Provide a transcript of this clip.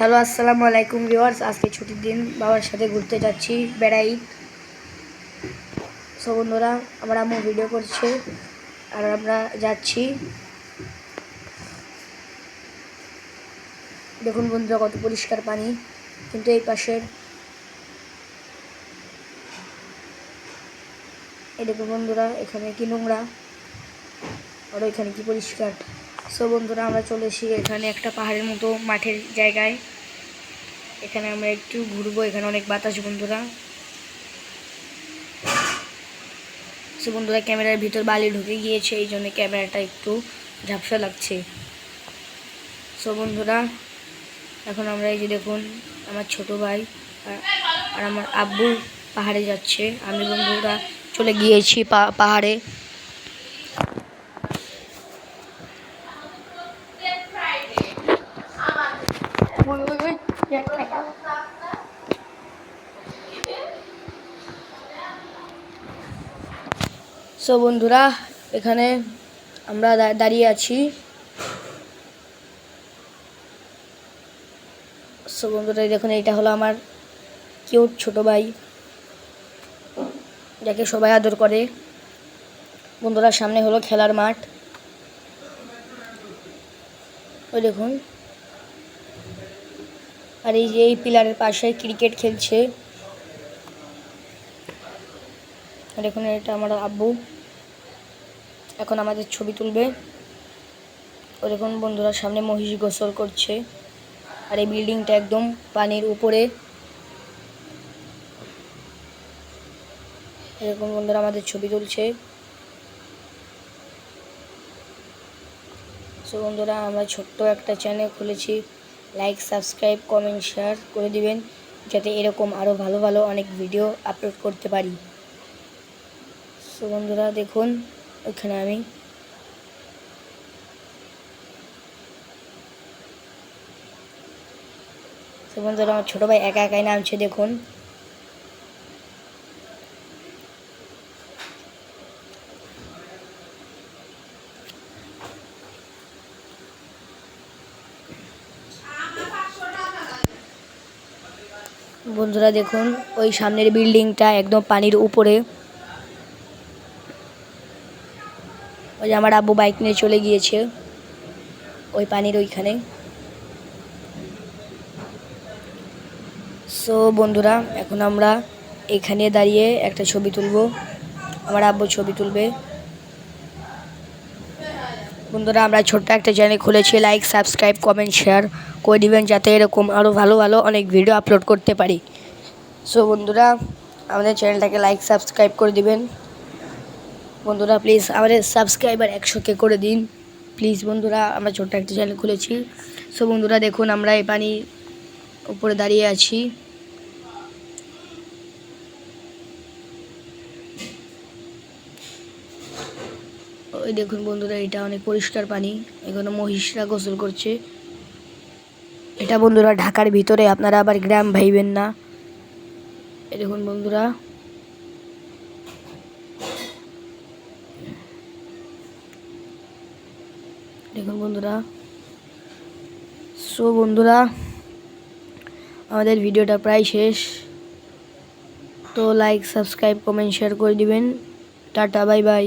Hello, আসসালামু আলাইকুম viewers. আজকে ছুটির দিন, বাবার সাথে ঘুরতে যাচ্ছি, বেড়াই। সো বন্ধুরা, আমার আম্মু ভিডিও করছে, আর আমরা যাচ্ছি। দেখুন বন্ধুরা, কত পরিষ্কার পানি, কিন্তু এই পাশের এই দেখুন বন্ধুরা, এখানে কি নোংরা, আর ওইখানে কি পরিষ্কার। সো বন্ধুরা, আমরা চলে এসেছি এখানে একটা পাহাড়ের মতো মাঠের জায়গায়। এখানে আমরা একটু ঘুরবো, এখানে অনেক বাতাস বন্ধুরা। সো বন্ধুরা, ক্যামেরার ভিতর বালি ঢুকে গিয়েছে, এই জন্য ক্যামেরাটা একটু ঝাপসা লাগছে। সো বন্ধুরা, এখন আমরা এই যে দেখুন, আমার ছোট ভাই আর- আমার আব্বু পাহাড়ে যাচ্ছে। আমি বন্ধুরা চলে গিয়েছি পাহাড়ে ওই, ওই, ওই, সো বন্ধুরা, এখানে আমরা দাঁড়িয়ে আছি। সো বন্ধুরা দেখুন এটা হলো আমার কিউট ছোট ভাই, যাকে সবাই আদর করে। বন্ধুরা, সামনে হলো খেলার মাঠ। ওই দেখুন। আর এই যে এই পিলারের পাশে ক্রিকেট খেলছে। আর এখন এটা আমার আব্বু। এখন আমাদের ছবি তুলবে। ও দেখুন বন্ধুরা, সামনে মহিষ গোসল করছে। আর এই বিল্ডিংটা একদম পানির উপরে। এরকম বন্ধুরা, আমাদের ছবি তুলছে। সো বন্ধুরা, আমরা ছোট্ট একটা চ্যানেল খুলেছি। লাইক সাবস্ক্রাইব কমেন্ট শেয়ার করে দিবেন, যাতে এরকম আরও ভালো ভালো অনেক ভিডিও আপলোড করতে পারি। সো বন্ধুরা, দেখুন, ওইখানে আমি সো বন্ধুরা, আমার ছোটো ভাই একা একাই নামছে, দেখুন। বন্ধুরা দেখুন, ওই সামনের বিল্ডিংটা একদম পানির উপরে। ওই আমার আব্বু বাইক নিয়ে চলে গিয়েছে, ওই পানির ওইখানে। সো বন্ধুরা, এখন আমরা এখানে দাঁড়িয়ে একটা ছবি তুলবো। আমার আব্বু ছবি তুলবে। বন্ধুরা, আমরা ছোট্ট একটা চ্যানেল খুলেছি। লাইক সাবস্ক্রাইব কমেন্ট শেয়ার করে দিবেন যাতে এরকম আরও ভালো ভালো অনেক ভিডিও আপলোড করতে পারি। সো বন্ধুরা, আমাদের চ্যানেলটাকে লাইক সাবস্ক্রাইব করে দিবেন। বন্ধুরা প্লিজ আমাদের সাবস্ক্রাইবার একশোকে করে দিন। প্লিজ বন্ধুরা, আমরা ছোট্ট একটা চ্যানেল খুলেছি। সো বন্ধুরা, দেখুন, আমরা এই পানি উপরে দাঁড়িয়ে আছি। ওই দেখুন বন্ধুরা, এটা অনেক পরিষ্কার পানি। এখানে মহিষরা গোসল করছে। এটা বন্ধুরা ঢাকার ভিতরে, আপনারা আবার গ্রাম ভাইবেন না। দেখুন বন্ধুরা। দেখুন বন্ধুরা। সো বন্ধুরা, আমাদের ভিডিওটা প্রায় শেষ। তো লাইক সাবস্ক্রাইব কমেন্ট শেয়ার করে দিবেন। Tata bye bye